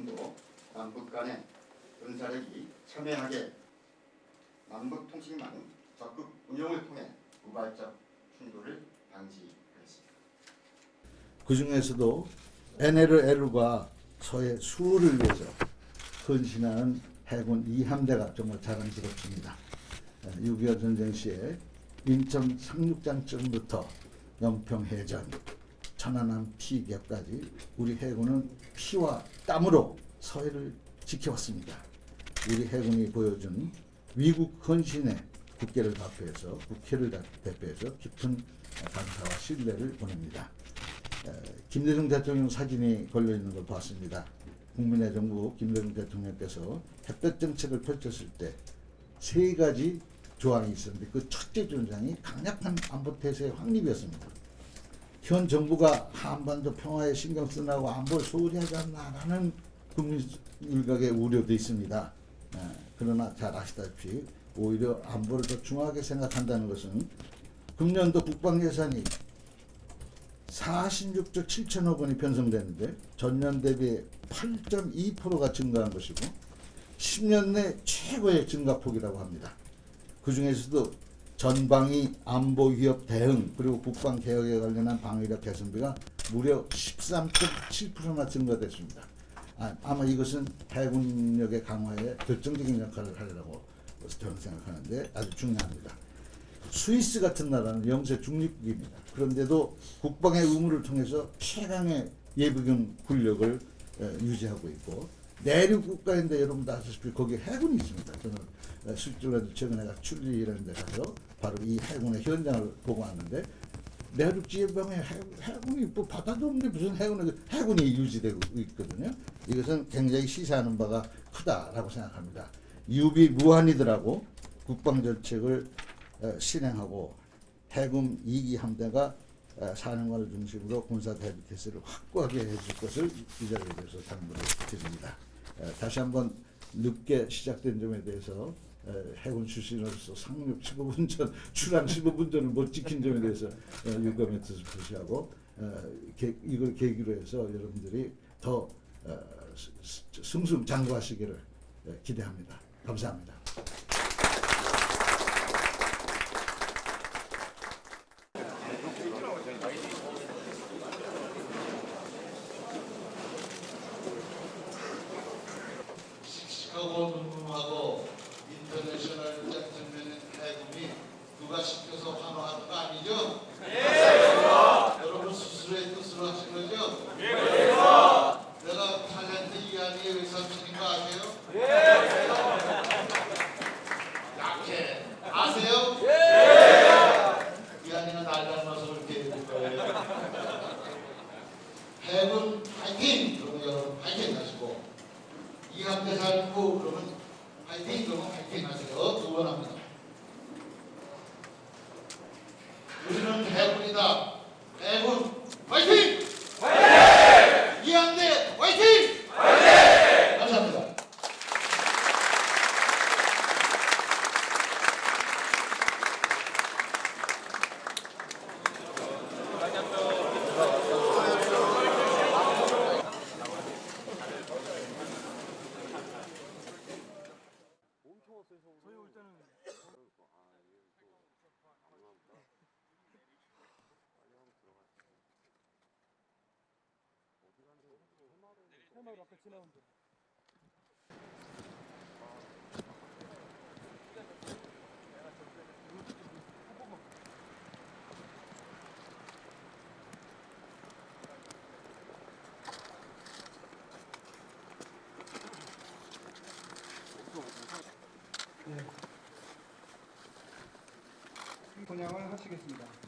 해군도 남북 간의 군사력이 첨예하게 남북 통신망 적극 운용을 통해 우발적 충돌을 방지하였습니다. 그 중에서도 NLL과 서해 수호를 위해서 헌신하는 해군 2함대가 정말 자랑스럽습니다. 6.25 전쟁 시에 인천 상륙장쯤부터 연평해전, 천안함 피격까지 우리 해군은 피와 땀으로 서해를 지켜왔습니다. 우리 해군이 보여준 위국 헌신의 국회를 대표해서 국회를 대표해서 깊은 감사와 신뢰를 보냅니다. 에, 김대중 대통령 사진이 걸려 있는 걸 봤습니다. 국민의 정부 김대중 대통령께서 햇볕 정책을 펼쳤을 때 세 가지 조항이 있었는데 그 첫째 조항이 강력한 안보 태세의 확립이었습니다. 현 정부가 한반도 평화에 신경 쓰나고 안보를 소홀히 하지 않나라는 국민 일각의 우려도 있습니다. 에, 그러나 잘 아시다시피 오히려 안보를 더 중요하게 생각한다는 것은 금년도 국방 예산이 46조 7천억 원이 편성되는데 전년 대비 8.2%가 증가한 것이고 10년 내 최고의 증가폭이라고 합니다. 그 중에서도 전방위 안보 위협 대응 그리고 국방 개혁에 관련한 방위력 개선비가 무려 13.7%나 증가됐습니다. 아, 아마 이것은 해군력의 강화에 결정적인 역할을 하리라고 저는 생각하는데 아주 중요합니다. 스위스 같은 나라는 영세 중립국입니다. 그런데도 국방의 의무를 통해서 최강의 예비군 군력을 에, 유지하고 있고 내륙 국가인데 여러분도 아시다시피 거기 해군이 있습니다. 저는 에, 실제로 최근에 가 출리라는 데 가서 바로 이 해군의 현장을 보고 왔는데 내륙 지방에 해- 해군이 뭐 바다도 없는데 무슨 해군이 해군이 유지되고 있거든요. 이것은 굉장히 시사하는 바가 크다라고 생각합니다. 유비 무한이들하고 국방 정책을 어, 실행하고 해군 2기 함대가 어, 사령관을 중심으로 군사 대비 태세를 확고하게 해줄 것을 이 자리에 대해서 당부를 드립니다. 어, 다시 한번 늦게 시작된 점에 대해서 어, 해군 출신으로서 상륙 15분 전, 출항 15분 전을 못 지킨 점에 대해서 어, 유감의 뜻을 표시하고 어, 계- 이걸 계기로 해서 여러분들이 더 어, 승승장구하시기를 어, 기대합니다. 감사합니다. 씩씩하고 늠름하고 인터내셔널 젠틀맨의 해금이 누가 시켜서 환호하는 거 아니죠? 여러분 스스로의 뜻으로 하신 거죠? 내가 탤런트 이한이의 외삼촌인 거 아세요? 약해. 아세요? 이한이가 날 닮아서 그렇게 해줄 거예요. 해군 파이팅! 그러면 여러분 파이팅 이 함대 살고 그러면 파이팅 그러면 파이팅 하세요. 두 번 합니다. 우리는 해군이다. 해군 파이팅! 파이팅! 이 함대 파이팅! 파이팅! 감사합니다. 분양을 하시겠습니다.